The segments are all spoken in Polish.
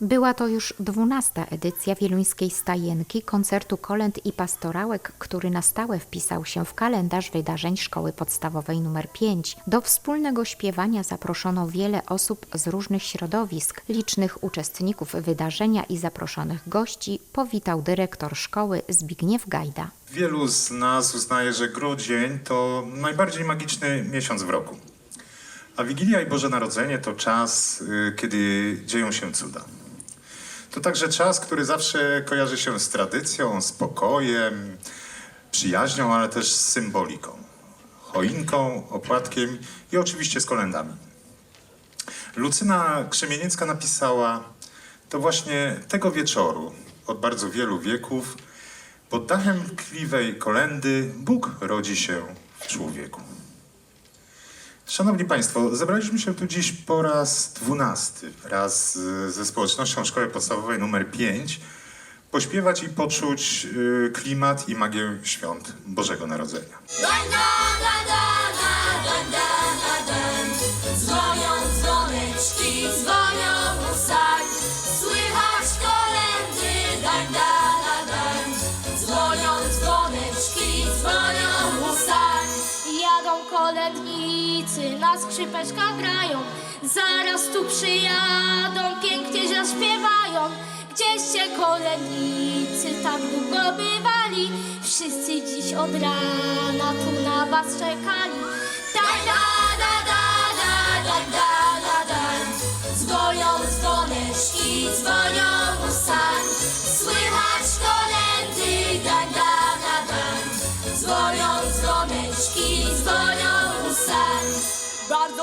Była to już dwunasta edycja wieluńskiej stajenki, koncertu kolęd i pastorałek, który na stałe wpisał się w kalendarz wydarzeń Szkoły Podstawowej nr 5. Do wspólnego śpiewania zaproszono wiele osób z różnych środowisk. Licznych uczestników wydarzenia i zaproszonych gości powitał dyrektor szkoły Zbigniew Gajda. Wielu z nas uznaje, że grudzień to najbardziej magiczny miesiąc w roku. A Wigilia i Boże Narodzenie to czas, y, kiedy dzieją się cuda. To także czas, który zawsze kojarzy się z tradycją, spokojem, przyjaźnią, ale też z symboliką. Choinką, opłatkiem i oczywiście z kolendami. Lucyna Krzemieniecka napisała, to właśnie tego wieczoru, od bardzo wielu wieków, pod dachem tkliwej kolendy Bóg rodzi się w człowieku. Szanowni Państwo, zebraliśmy się tu dziś po raz dwunasty wraz z- ze społecznością Szkoły Podstawowej nr 5 pośpiewać i poczuć y, klimat i magię świąt Bożego Narodzenia. Da, da, da, da, da, da, na skrzypeczkach grają Zaraz tu przyjadą, pięknie zaśpiewają Gdzieście kolędnicy tak długo bywali Wszyscy dziś od rana tu na was czekali da, da, da, da, da, da, dań. Dzwonią dzwoneczki, dzwonią usaj.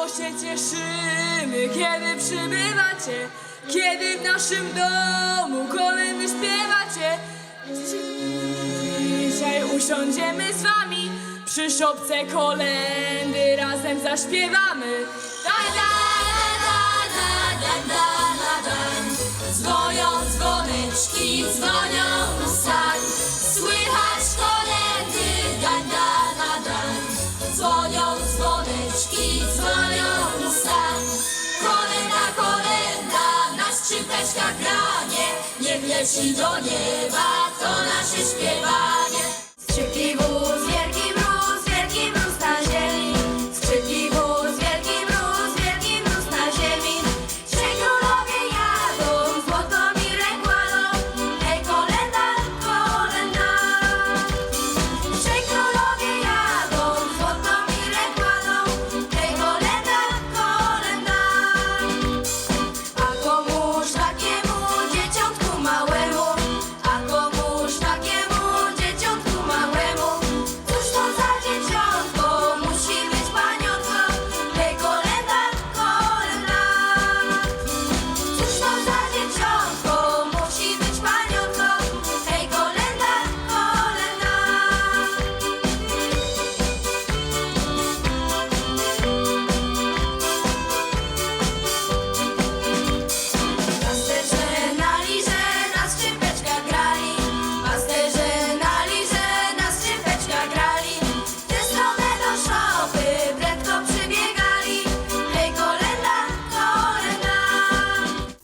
Się cieszymy, kiedy przybywacie, kiedy w naszym domu kolędy śpiewacie. Dzisiaj usiądziemy z wami, przy szopce kolendy razem zaśpiewamy. Na skrzypeczkach granie. Niech leci do nieba to nasze śpiewanie. Skrzypki wóz,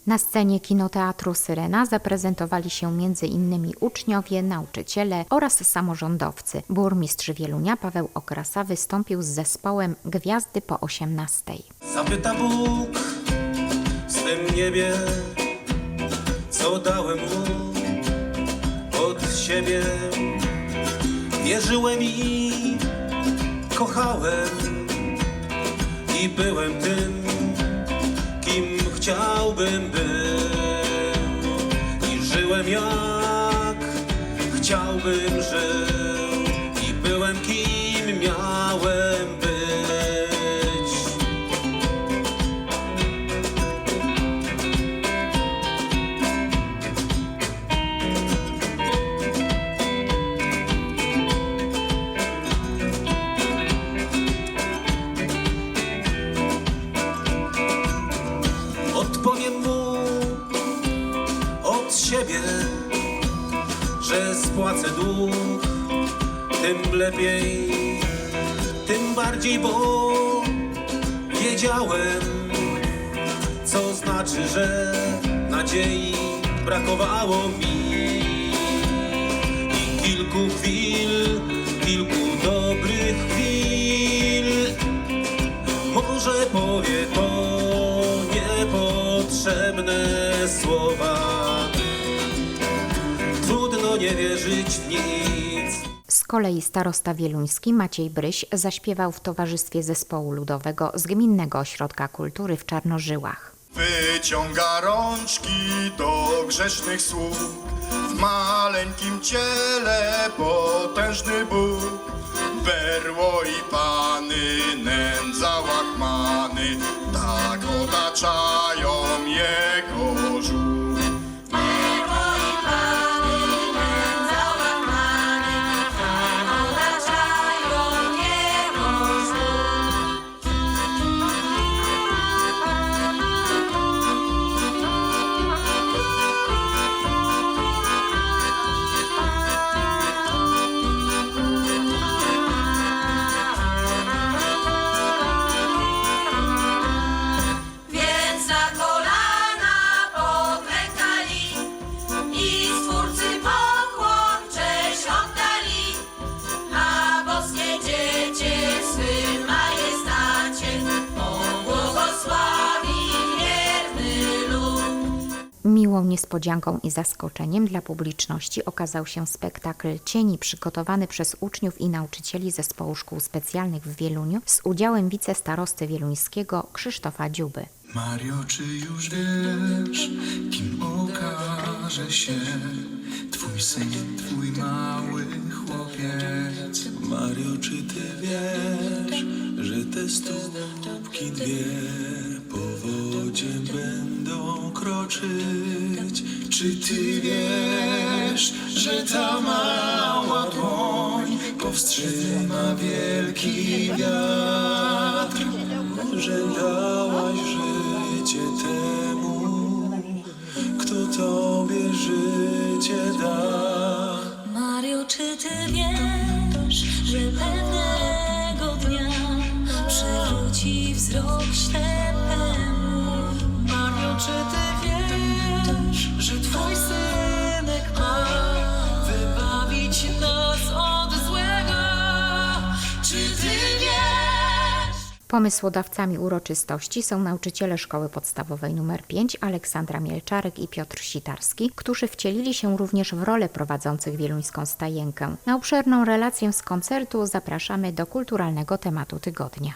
Na scenie kinoteatru Syrena zaprezentowali się m.in. uczniowie, nauczyciele oraz samorządowcy. Burmistrz Wielunia Paweł Okrasa wystąpił z zespołem Gwiazdy po 18. Zapyta Bóg w swym niebie, co dałem mu od siebie. Wierzyłem i kochałem i byłem tym, być. I żyłem jak chciałbym żył siebie, że spłacę dług, tym lepiej, tym bardziej, bo wiedziałem, co znaczy, że na nadziei brakowało mi i kilku chwil, kilku dobrych chwil. Może powie to niepotrzebne słowa. Kolei starosta wieluński Maciej Bryś zaśpiewał w towarzystwie zespołu ludowego z Gminnego Ośrodka Kultury w Czarnożyłach. Wyciąga rączki do grzesznych sług W maleńkim ciele potężny Bóg Berło i pany, nędza łachmany Tak otaczają jego niespodzianką i zaskoczeniem dla publiczności okazał się spektakl Cieni przygotowany przez uczniów i nauczycieli Zespołu Szkół Specjalnych w Wieluniu z udziałem wicestarosty wieluńskiego Krzysztofa Dziuby. Mario, czy już wiesz, kim okaże się Twój syn, twój mały chłopiec? Mario, czy ty wiesz, że te stópki dwie po wodzie będą kroczyć? Czy ty wiesz, że ta mała dłoń powstrzyma wielki wiatr? Że dałaś życie temu, kto tobie życie da. Mario, czy ty wiesz, że pewnego dnia przywróci wzrok ślepemu? Pomysłodawcami uroczystości są nauczyciele Szkoły Podstawowej nr 5 Aleksandra Mielczarek i Piotr Sitarski, którzy wcielili się również w rolę prowadzących wieluńską stajenkę. Na obszerną relację z koncertu zapraszamy do kulturalnego tematu tygodnia.